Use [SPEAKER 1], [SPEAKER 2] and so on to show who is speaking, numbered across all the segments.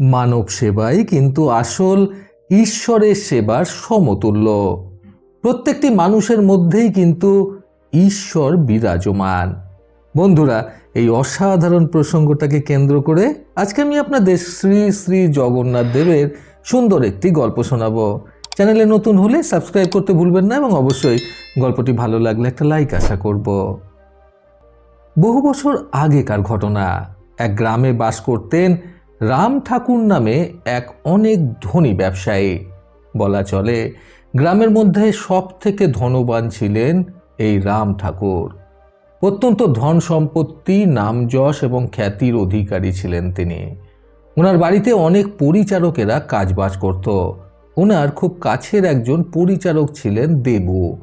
[SPEAKER 1] মানব সেবাই কিন্তু আসল ঈশ্বরের সেবার সমতুল্য। প্রত্যেকটি মানুষের মধ্যেই কিন্তু ঈশ্বর বিরাজমান। বন্ধুরা, এই অসাধারণ প্রসঙ্গটাকে কেন্দ্র করে আজকে আমি আপনাদের শ্রী শ্রী জগন্নাথ দেবের সুন্দর একটি গল্প শোনাব। চ্যানেলে নতুন হলে সাবস্ক্রাইব করতে ভুলবেন না এবং অবশ্যই গল্পটি ভালো লাগলে একটা লাইক আশা করব। বহু বছর আগেকার ঘটনা। এক গ্রামে বাস করতেন রাম ঠাকুর নামে এক অনেক ধনী ব্যবসায়ী। বলা চলে, গ্রামের মধ্যে সব থেকে ধনবান ছিলেন এই রাম ঠাকুর। অত্যন্ত ধন সম্পত্তি, নাম যশ এবং খ্যাতির অধিকারী ছিলেন তিনি। ওনার বাড়িতে অনেক পরিচারকেরা কাজবাজ করত। ওনার খুব কাছের একজন পরিচারক ছিলেন দেবু।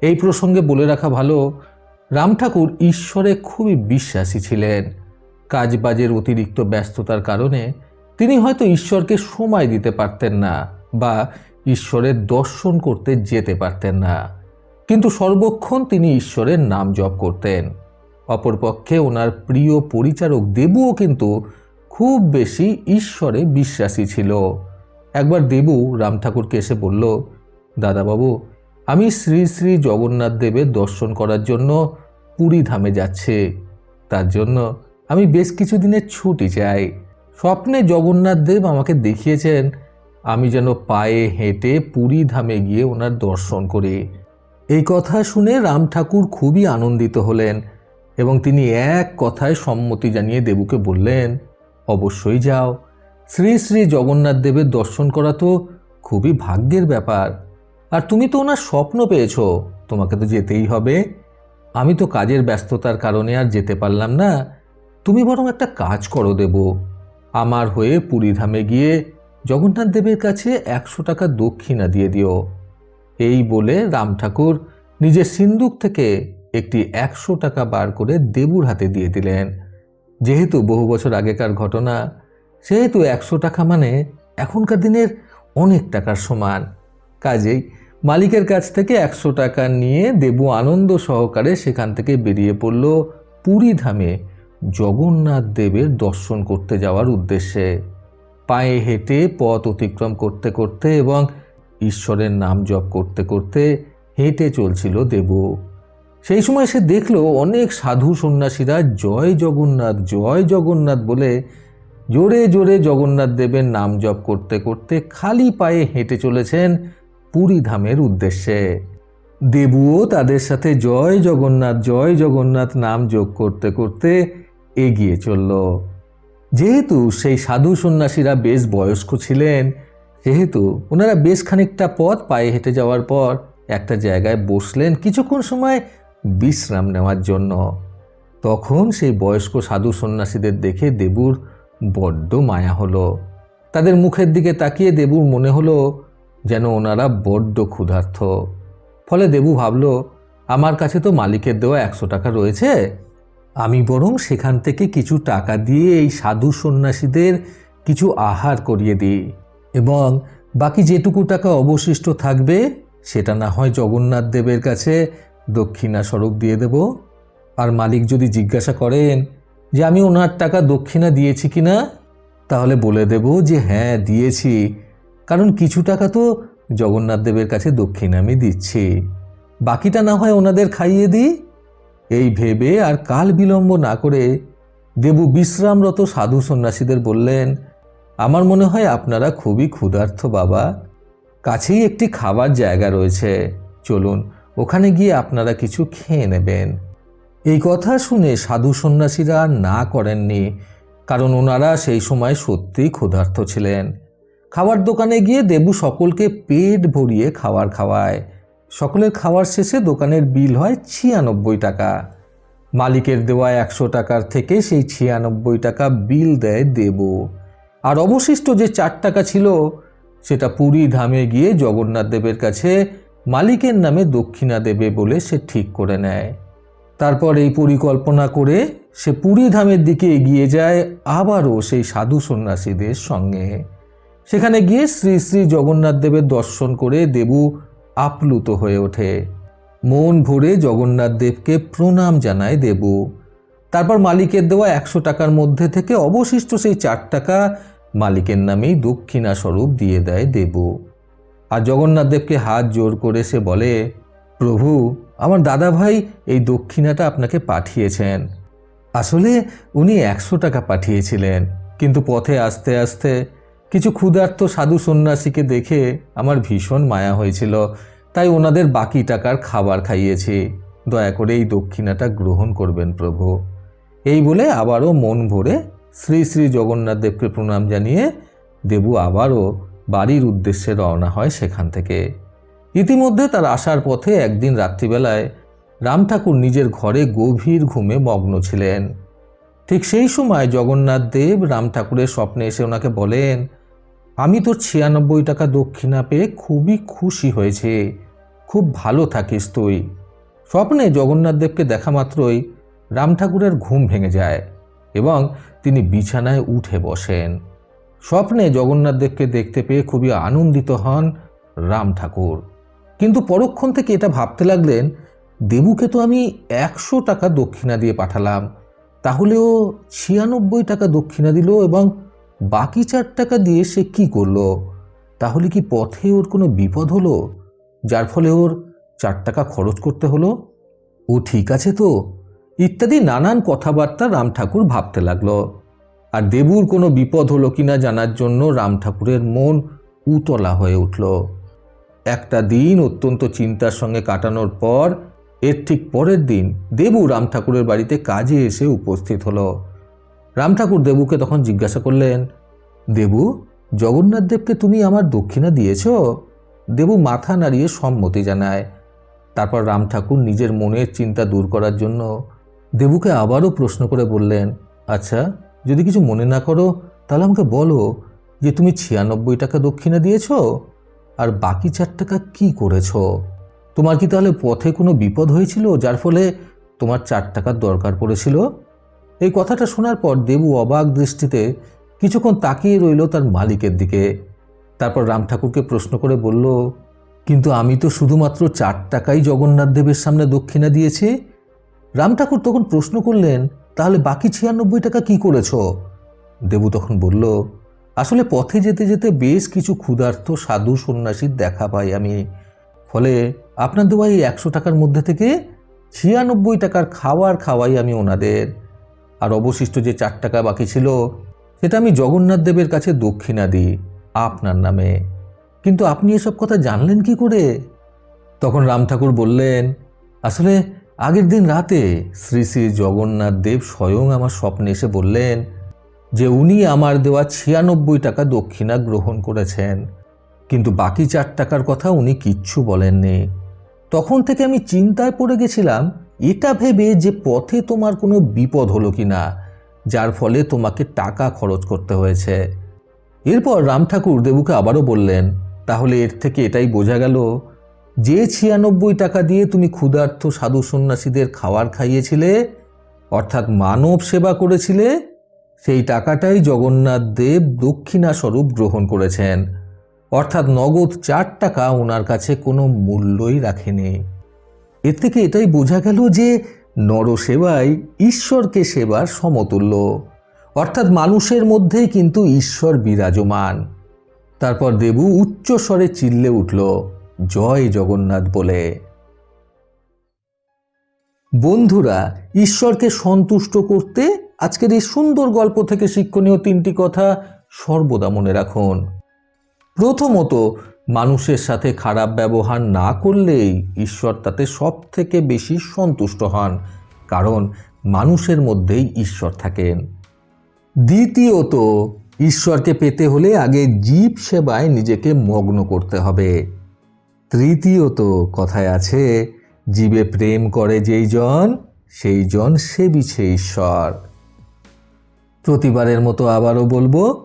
[SPEAKER 1] এই প্রসঙ্গে বলে রাখা ভালো, রাম ঠাকুর ঈশ্বরে খুবই বিশ্বাসী ছিলেন। কাজবাজের অতিরিক্ত ব্যস্ততার কারণে তিনি হয়তো ঈশ্বরকে সময় দিতে পারতেন না বা ঈশ্বরের দর্শন করতে যেতে পারতেন না। কিন্তু সর্বক্ষণ তিনি ঈশ্বরের নাম জপ করতেন। অপরপক্ষে ওনার প্রিয় পরিচারক দেবুও কিন্তু খুব বেশি ঈশ্বরে বিশ্বাসী ছিল। একবার দেবু রাম ঠাকুরকে এসে বলল, দাদাবাবু, আমি শ্রী শ্রী জগন্নাথ দেবের দর্শন করার জন্য পুরী ধামে যাচ্ছে। তার জন্য আমি বেশ কিছুদিনের ছুটি চাই। স্বপ্নে জগন্নাথ দেব আমাকে দেখিয়েছেন। আমি যেন পায়ে হেঁটে পুরী ধামে গিয়ে ওনার দর্শন করি। এই কথা শুনে রাম ঠাকুর খুবই আনন্দিত হলেন এবং তিনি এক কথায় সম্মতি জানিয়ে দেবুকে বললেন, অবশ্যই যাও। শ্রী শ্রী জগন্নাথ দেবের দর্শন করা তো খুবই ভাগ্যের ব্যাপার। আর তুমি তো ওনার স্বপ্ন পেয়েছ, তোমাকে তো যেতেই হবে। আমি তো কাজের ব্যস্ততার কারণে আর যেতে পারলাম না। তুমি বরং একটা কাজ করো দেব। আমার হয়ে পুরীধামে গিয়ে জগন্নাথ দেবের কাছে একশো টাকা দক্ষিণা দিয়ে দিও। এই বলে রাম ঠাকুর নিজের সিন্দুক থেকে একটি একশো টাকা বার করে দেবুর হাতে দিয়ে দিলেন। যেহেতু বহু বছর আগেকার ঘটনা, সেহেতু একশো টাকা মানে এখনকার দিনের অনেক টাকার সমান। কাজেই মালিকের কাছ থেকে একশো টাকা নিয়ে দেবু আনন্দ সহকারে সেখান থেকে বেরিয়ে পড়ল পুরী ধামে জগন্নাথ দেবের দর্শন করতে যাওয়ার উদ্দেশ্যে। পায়ে হেঁটে পথ অতিক্রম করতে করতে এবং ঈশ্বরের নাম জপ করতে করতে হেঁটে চলছিল দেব। সেই সময় সে দেখল অনেক সাধু সন্ন্যাসীরা, জয় জগন্নাথ জয় জগন্নাথ বলে জোরে জোরে জগন্নাথ দেবের নাম জপ করতে করতে খালি পায়ে হেঁটে চলেছেন পুরী ধামের উদ্দেশ্যে। দেবুও তাদের সাথে জয় জগন্নাথ জয় জগন্নাথ নাম যোগ করতে করতে এগিয়ে চলল। যেহেতু সেই সাধু সন্ন্যাসীরা বেশ বয়স্ক ছিলেন যেহেতু ওনারা বেশ খানিকটা পথ পায়ে হেঁটে যাওয়ার পর একটা জায়গায় বসলেন কিছুক্ষণ সময় বিশ্রাম নেওয়ার জন্য। তখন সেই বয়স্ক সাধু সন্ন্যাসীদের দেখে দেবুর বড্ড মায়া হলো। তাদের মুখের দিকে তাকিয়ে দেবুর মনে হলো যেন ওনারা বড্ড ক্ষুধার্থ ফলে দেবু ভাবল, আমার কাছে তো মালিকের দেওয়া একশো টাকা রয়েছে আমি বরং সেখান থেকে কিছু টাকা দিয়ে এই সাধু সন্ন্যাসীদের কিছু আহার করিয়ে দিই এবং বাকি যেটুকু টাকা অবশিষ্ট থাকবে, সেটা না হয় জগন্নাথ দেবের কাছে দক্ষিণা স্বরূপ দিয়ে দেব। আর মালিক যদি জিজ্ঞাসা করেন যে, আমি ওনার টাকা দক্ষিণা দিয়েছি কি না? তাহলে বলে দেব যে হ্যাঁ দিয়েছি। কারণ কিছু টাকা তো জগন্নাথ দেবের কাছে দক্ষিণা আমি দিচ্ছি। বাকিটা না হয় ওনাদের খাইয়ে দিই? এই ভেবে আর কাল বিলম্ব না করে দেবু বিশ্রামরত সাধু সন্ন্যাসীদের বললেন, আমার মনে হয় আপনারা খুবই ক্ষুধার্থ বাবা। কাছেই একটি খাবার জায়গা রয়েছে। চলুন, ওখানে গিয়ে আপনারা কিছু খেয়ে নেবেন। এই কথা শুনে সাধু সন্ন্যাসীরা না করেননি, কারণ ওনারা সেই সময় সত্যিই ক্ষুধার্থ ছিলেন। খাবার দোকানে গিয়ে দেবু সকলকে পেট ভরিয়ে খাবার খাওয়ায়। সকলের খাওয়ার শেষে দোকানের বিল হয় ছিয়ানব্বই টাকা। মালিকের দেওয়া একশো টাকার থেকে সেই ছিয়ানব্বই টাকা বিল দেয় দেব। আর অবশিষ্ট যে চার টাকা ছিল, সেটা পুরী ধামে গিয়ে জগন্নাথ দেবের কাছে মালিকের নামে দক্ষিণা দেবে বলে সে ঠিক করে নেয়। তারপর এই পরিকল্পনা করে সে পুরী ধামের দিকে এগিয়ে যায় আবারও সেই সাধু সন্ন্যাসীদের সঙ্গে। সেখানে গিয়ে শ্রী শ্রী জগন্নাথ দেবের দর্শন করে দেবু আপ্লুত হয়ে ওঠে। মন ভরে জগন্নাথ দেবকে প্রণাম জানায় দেবু। তারপর মালিকের দেওয়া একশো টাকার মধ্যে থেকে অবশিষ্ট সেই চার টাকা মালিকের নামেই দক্ষিণা স্বরূপ দিয়ে দেয় দেবু। আর জগন্নাথ দেবকে হাত জোর করে সে বলে, প্রভু, আমার দাদা ভাই এই দক্ষিণাটা আপনাকে পাঠিয়েছেন। আসলে উনি একশো টাকা পাঠিয়েছিলেন, কিন্তু পথে আসতে আসতে কিছু ক্ষুধার্ত সাধু সন্ন্যাসীকে দেখে আমার ভীষণ মায়া হয়েছিল। তাই ওনাদের বাকি টাকার খাবার খাইয়েছি। দয়া করে এই দক্ষিণাটা গ্রহণ করবেন প্রভু। এই বলে আবারও মন ভরে শ্রী শ্রী জগন্নাথ দেবকে প্রণাম জানিয়ে দেবু আবারও বাড়ির উদ্দেশ্যে রওনা হয় সেখান থেকে। ইতিমধ্যে তার আসার পথে একদিন রাত্রিবেলায় রাম ঠাকুর নিজের ঘরে গভীর ঘুমে মগ্ন ছিলেন। ঠিক সেই সময় জগন্নাথ দেব রাম ঠাকুরের স্বপ্নে এসে ওনাকে বলেন আমি তোর ছিয়ানব্বই টাকা দক্ষিণা পেয়ে খুবই খুশি হয়েছে। খুব ভালো থাকিস তুই। স্বপ্নে জগন্নাথ দেবকে দেখা মাত্রই রাম ঠাকুরের ঘুম ভেঙে যায় এবং তিনি বিছানায় উঠে বসেন। স্বপ্নে জগন্নাথ দেবকে দেখতে পেয়ে খুবই আনন্দিত হন রাম ঠাকুর। কিন্তু পরক্ষণ থেকে এটা ভাবতে লাগলেন, দেবুকে তো আমি একশো টাকা দক্ষিণা দিয়ে পাঠালাম। তাহলেও ছিয়ানব্বই টাকা দক্ষিণা দিল এবং বাকি চার টাকা দিয়ে সে কি করল? তাহলে কি পথে ওর কোনো বিপদ হলো? যার ফলে ওর চার টাকা খরচ করতে হলো? ও ঠিক আছে তো? ইত্যাদি নানান কথাবার্তা রাম ঠাকুর ভাবতে লাগল। আর দেবুর কোনো বিপদ হলো কিনা জানার জন্য রাম ঠাকুরের মন উতলা হয়ে উঠল। একটা দিন অত্যন্ত চিন্তার সঙ্গে কাটানোর পর, এর ঠিক পরের দিন দেবু রাম ঠাকুরের বাড়িতে কাজে এসে উপস্থিত হলো। রাম ঠাকুর দেবুকে তখন জিজ্ঞাসা করলেন, দেবু, জগন্নাথ দেবকে তুমি আমার দক্ষিণা দিয়েছ? দেবু মাথা নাড়িয়ে সম্মতি জানায়। তারপর রাম ঠাকুর নিজের মনের চিন্তা দূর করার জন্য দেবুকে আবারও প্রশ্ন করে বললেন আচ্ছা যদি কিছু মনে না করো, তাহলে আমাকে বলো যে তুমি ছিয়ানব্বই টাকা দক্ষিণা দিয়েছ আর বাকি চার টাকা কি করেছ? তোমার কি তাহলে পথে কোনো বিপদ হয়েছিল, যার ফলে তোমার চার টাকার দরকার পড়েছিল? এই কথাটা শোনার পর দেবু অবাক দৃষ্টিতে কিছুক্ষণ তাকিয়ে রইল তার মালিকের দিকে। তারপর রাম ঠাকুরকে প্রশ্ন করে বলল, কিন্তু আমি তো শুধুমাত্র চার টাকাই জগন্নাথ দেবের সামনে দক্ষিণা দিয়েছি। রাম ঠাকুর তখন প্রশ্ন করলেন, তাহলে বাকি ছিয়ানব্বই টাকা কি করেছ? দেবু তখন বলল, আসলে পথে যেতে যেতে বেশ কিছু ক্ষুধার্ত সাধু সন্ন্যাসীর দেখা পাই আমি। ফলে আপনার দেওয়া এই একশো টাকার মধ্যে থেকে ছিয়ানব্বই টাকার খাওয়ার খাওয়াই আমি ওনাদের। আর অবশিষ্ট যে চার টাকা বাকি ছিল, সেটা আমি জগন্নাথ দেবের কাছে দক্ষিণা দিই, আপনার নামে। কিন্তু আপনি এসব কথা জানলেন কি করে? তখন রাম ঠাকুর বললেন, আসলে আগের দিন রাতে শ্রী শ্রী জগন্নাথ দেব স্বয়ং আমার স্বপ্নে এসে বললেন যে উনি আমার দেওয়া ছিয়ানব্বই টাকা দক্ষিণা গ্রহণ করেছেন। কিন্তু বাকি চার টাকার কথা উনি কিচ্ছু বলেননি। তখন থেকে আমি চিন্তায় পড়ে গেছিলাম এটা ভেবে যে পথে তোমার কোনো বিপদ হলো কি না যার ফলে তোমাকে টাকা খরচ করতে হয়েছে। এরপর রাম ঠাকুর দেবুকে আবারও বললেন, তাহলে এর থেকে এটাই বোঝা গেল যে ছিয়ানব্বই টাকা দিয়ে তুমি ক্ষুধার্থ সাধু সন্ন্যাসীদের খাবার খাইয়েছিলে, অর্থাৎ মানব সেবা করেছিলে, সেই টাকাটাই জগন্নাথ দেব দক্ষিণা স্বরূপ গ্রহণ করেছেন। অর্থাৎ নগদ চার টাকা ওনার কাছে কোনো মূল্যই রাখেনি। এর থেকে এটাই বোঝা গেল যে নরসেবাই ঈশ্বরকে সেবার সমতুল্য। অর্থাৎ মানুষের মধ্যেই কিন্তু ঈশ্বর বিরাজমান। তারপর দেবু উচ্চ স্বরে চিল্লে উঠল, জয় জগন্নাথ বলে। বন্ধুরা, ঈশ্বরকে সন্তুষ্ট করতে আজকের এই সুন্দর গল্প থেকে শিক্ষণীয় তিনটি কথা সর্বদা মনে রাখুন। প্রথমত মানুষের সাথে খারাপ ব্যবহার না করলেই ঈশ্বর তাতে সব থেকে বেশি সন্তুষ্ট হন, কারণ মানুষের মধ্যেই ঈশ্বর থাকেন। দ্বিতীয়ত, ঈশ্বরকে পেতে হলে আগে জীব সেবায় নিজেকে মগ্ন করতে হবে। তৃতীয়ত কথায় আছে, জীবে প্রেম করে যেই জন, সেই জন সেবিছে ঈশ্বর। প্রতিবারের মতো আবারও বলব